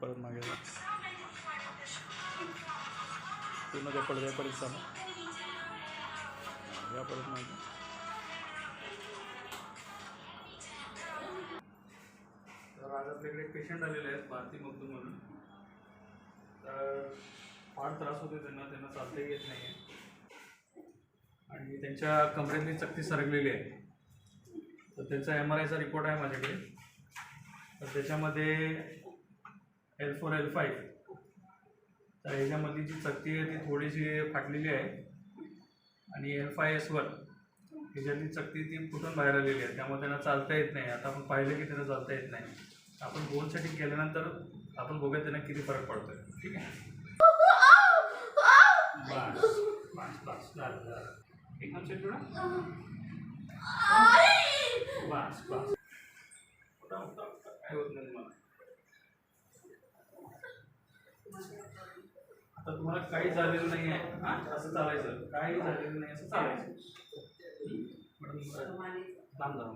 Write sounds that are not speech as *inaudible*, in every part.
परत मागे जा. पूर्ण त्या पडत चाल या परत मागे. तर आज आपल्याकडे पेशंट आलेले आहेत भारती मगदूम म्हणून. तर फार त्रास होतो त्यांना त्यांना चालता येत नाही आहे आणि त्यांच्या कमरेतली चकती सरकलेली आहे त्यांचा एम आर आयचा रिपोर्ट आहे माझ्याकडे. तर त्याच्यामध्ये एल फोर एल फाईव्ह तर ह्याच्यामधली जी चकती आहे ती थोडीशी फाटलेली आहे. आणि एल फाय एस वन ह्याच्यातली चकती ती फुटून बाहेर आलेली आहे. त्यामुळे त्यांना चालता येत नाही. आता आपण पाहिलं की त्यांना चालता येत नाही. आपण गोल सेटिंग केल्यानंतर आपण बघूया त्यांना किती फरक पडतोय. ठीक आहे? *laughs* बस बस बस. एकदम सेट बस बस उठा, उठा, काय होत नाही तुम्हाला? आता तुम्हाला काही झालेलं नाही आहे हा? असं चालायचं. काही झालेलं नाही असं चालायचं. मॅडम लांब जा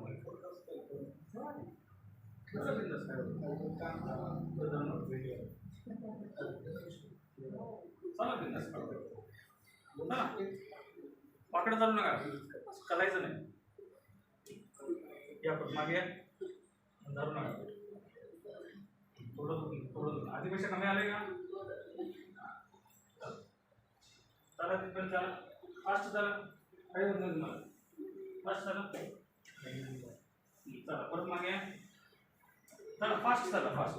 पाकडं चालू नका. करायचं नाही. या पण मागे या. धरू नका. आधीपेक्षा कमी आले का? चला तिथपर्यंत चला. फास्ट चला. काही होत नाही तुम्हाला. फास्ट चला. चला परत मागे चला फास्ट चला फास्ट.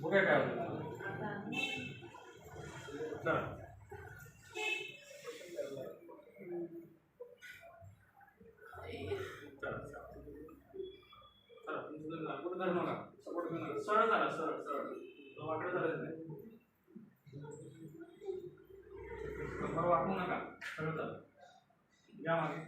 बघूया काय होतं. चला. सपोर्ट करणार. सरळ झाला सरळ सरळ. वाकडं झालंच नाही. बरं वाकू नका खरं चला या मागे